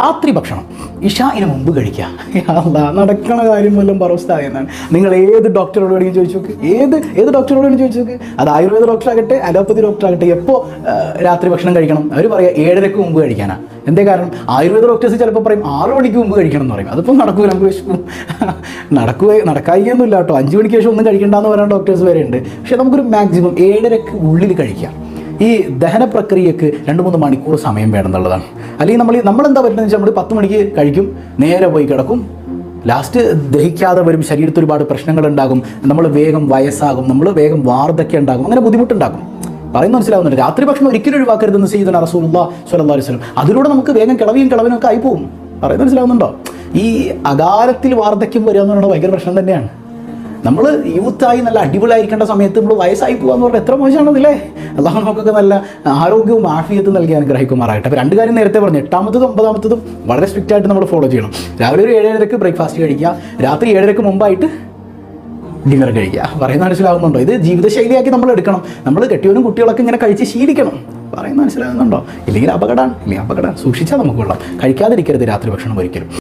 രാത്രി ഭക്ഷണം. ഇഷാന് മുമ്പ് കഴിക്കുക അതാ നടക്കണ കാര്യം വല്ലതും പറവസ്ഥായ എന്നാണ്. നിങ്ങൾ ഏത് ഡോക്ടറോട് വേണമെങ്കിൽ ചോദിച്ചു നോക്ക്. ഏത് ഏത് ഡോക്ടറോട് വേണമെങ്കിൽ ചോദിച്ചു നോക്ക്. അത് ആയുർവേദ ഡോക്ടർ ആകട്ടെ അലോപ്പതി ഡോക്ടർ ആകട്ടെ എപ്പോൾ രാത്രി ഭക്ഷണം കഴിക്കണം. അവർ പറയാം ഏഴരക്ക് മുമ്പ് കഴിക്കാനാണ് എന്തേ കാരണം? ആയുർവേദ ഡോക്ടേഴ്സ് ചിലപ്പോൾ പറയും ആറ് മണിക്ക് മുമ്പ് കഴിക്കണം എന്ന് പറയും. അതിപ്പോൾ നടക്കുക നമുക്ക് വിശക്കും നടക്കുക നടക്കായിക്കൊന്നുമില്ല കേട്ടോ. അഞ്ച് മണിക്ക് ശേഷം ഒന്നും കഴിക്കേണ്ടെന്ന് പറയാൻ ഡോക്ടേഴ്സ് വരെ ഉണ്ട് പക്ഷേ നമുക്കൊരു മാക്സിമം ഏഴരക്ക് ഉള്ളിൽ കഴിക്കാം. ഈ ദഹന പ്രക്രിയക്ക് രണ്ട് മൂന്ന് മണിക്കൂർ സമയം വേണം എന്നുള്ളതാണ് അല്ലെങ്കിൽ നമ്മൾ നമ്മളെന്താ പറ്റുന്നത് വെച്ചാൽ നമ്മൾ പത്ത് മണിക്ക് കഴിക്കും നേരെ പോയി കിടക്കും. ലാസ്റ്റ് ദഹിക്കാതെ വരും ശരീരത്തിൽ ഒരുപാട് പ്രശ്നങ്ങൾ ഉണ്ടാകും. നമ്മൾ വേഗം വയസ്സാകും നമ്മൾ വേഗം വാർദ്ധക്യം ഉണ്ടാകും അങ്ങനെ ബുദ്ധിമുട്ടുണ്ടാകും. പറയുന്ന മനസ്സിലാവുന്നുണ്ട് രാത്രി ഭക്ഷണം ഒരിക്കലും ഒഴിവാക്കരുതെന്ന് ചെയ്യുന്ന റസൂല്ലാ അലൈഹി വസല്ലം. അതിലൂടെ നമുക്ക് വേഗം കിളവിയും കിളവിനും ഒക്കെ ആയി പോകും പറയുന്നത് മനസ്സിലാവുന്നുണ്ടോ? ഈ അകാലത്തിൽ വാർദ്ധക്യം വരിക എന്ന് പറയുന്നത് ഭയങ്കര പ്രശ്നം തന്നെയാണ്. നമ്മൾ യൂത്തായി നല്ല അടിപൊളിയായിരിക്കേണ്ട സമയത്ത് നമ്മൾ വയസ്സായി പോകാന്ന് പറഞ്ഞാൽ എത്ര മോശമാണെന്നില്ലേ അള്ളാഹു നമുക്കൊക്കെ നല്ല ആരോഗ്യവും ആഫിയത്തും നൽകി അനുഗ്രഹിക്കുമാറാകട്ടെ. അപ്പോൾ രണ്ട് കാര്യം നേരത്തെ പറഞ്ഞു എട്ടാമത്തതും ഒമ്പതാമത്തതും വളരെ സ്ട്രിക്റ്റ് ആയിട്ട് നമ്മൾ ഫോളോ ചെയ്യണം. രാവിലെ ഒരു ഏഴരക്ക് ബ്രേക്ക്ഫാസ്റ്റ് കഴിക്കുക രാത്രി ഏഴരക്ക് മുമ്പായിട്ട് ഡിന്നർ കഴിക്കുക. പറയുന്ന മനസ്സിലാവുന്നുണ്ടോ? ഇത് ജീവിതശൈലിയാക്കി നമ്മൾ എടുക്കണം. നമ്മൾ കെട്ടിയവരും കുട്ടികളൊക്കെ ഇങ്ങനെ കഴിച്ച് ശീലിക്കണം. പറയുന്ന മനസ്സിലാകുന്നുണ്ടോ ഇല്ലെങ്കിൽ അപകടമാണ്. ഇല്ലെങ്കിൽ അപകടം സൂക്ഷിച്ചാൽ നമുക്ക് കൊള്ളാം. കഴിക്കാതിരിക്കരുത് രാത്രി ഭക്ഷണം ഒരിക്കലും.